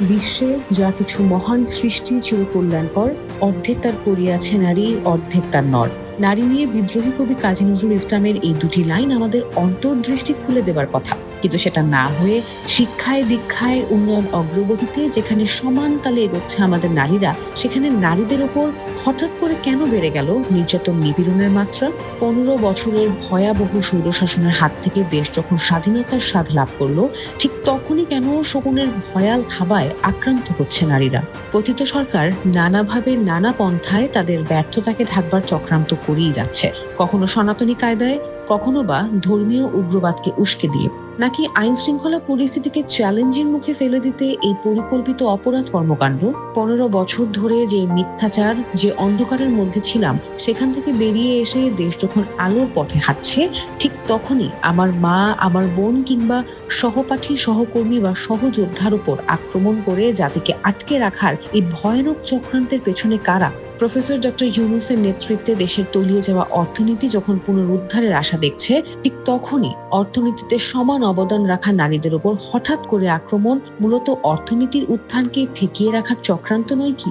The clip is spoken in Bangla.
বিশ্বে যা কিছু মহান সৃষ্টি চিরকল্যাণকর, অর্ধেক তার করিয়াছে নারী, অর্ধেক তার নর। নারী নিয়ে বিদ্রোহী কবি কাজী নজরুল ইসলামের এই দুটি লাইন আমাদের অন্তর্দৃষ্টি খুলে দেবার কথা। কিন্তু সেটা না হয়ে শিক্ষায়, দীক্ষায়, উন্নয়ন, অগ্রগতিতে যেখানে সমান তালে এগোচ্ছে আমাদের নারীরা, সেখানে নারীদের ওপর হঠাৎ করে কেন বেড়ে গেল নির্যাতন নিপীড়নের মাত্রা? পনেরো বছরের ভয়াবহ স্বৈরশাসনের হাত থেকে দেশ যখন স্বাধীনতার স্বাদ লাভ করল, ঠিক তখনই কেন শকুনের ভয়াল থাবায় আক্রান্ত হচ্ছে নারীরা? কথিত সরকার নানাভাবে নানা পন্থায় তাদের ব্যর্থতাকে ঢাকবার চক্রান্ত করেই যাচ্ছে। কখনো সনাতনী কায়দায় কখনো বা ধর্মীয় উগ্রবাদকে উস্কে দিয়ে, নাকি আইন শৃঙ্খলা পরিস্থিতিকে চ্যালেঞ্জের মুখে ফেলে দিতে এই পরিকল্পিত অপরাধ কর্মকাণ্ড? পনেরো বছর ধরে যে মিথ্যাচার, যে অন্ধকারের মধ্যে ছিলাম, সেখান থেকে বেরিয়ে এসে দেশ যখন আলোর পথে হাঁটছে, ঠিক তখনই আমার মা, আমার বোন কিংবা সহপাঠী, সহকর্মী বা সহযোদ্ধার উপর আক্রমণ করে জাতিকে আটকে রাখার এই ভয়ানক চক্রান্তের পেছনে কারা প্রফেসর ডক্টর ইউনুসের নেতৃত্বে দেশের তলিয়ে যাওয়া অর্থনীতি যখন পুনরুদ্ধারের আশা দেখছে, ঠিক তখনই অর্থনীতিতে সমান অবদান রাখা নারীদের উপর হঠাৎ করে আক্রমণ মূলত অর্থনীতির উত্থানকে ঠেকিয়ে রাখার চক্রান্ত নয় কি?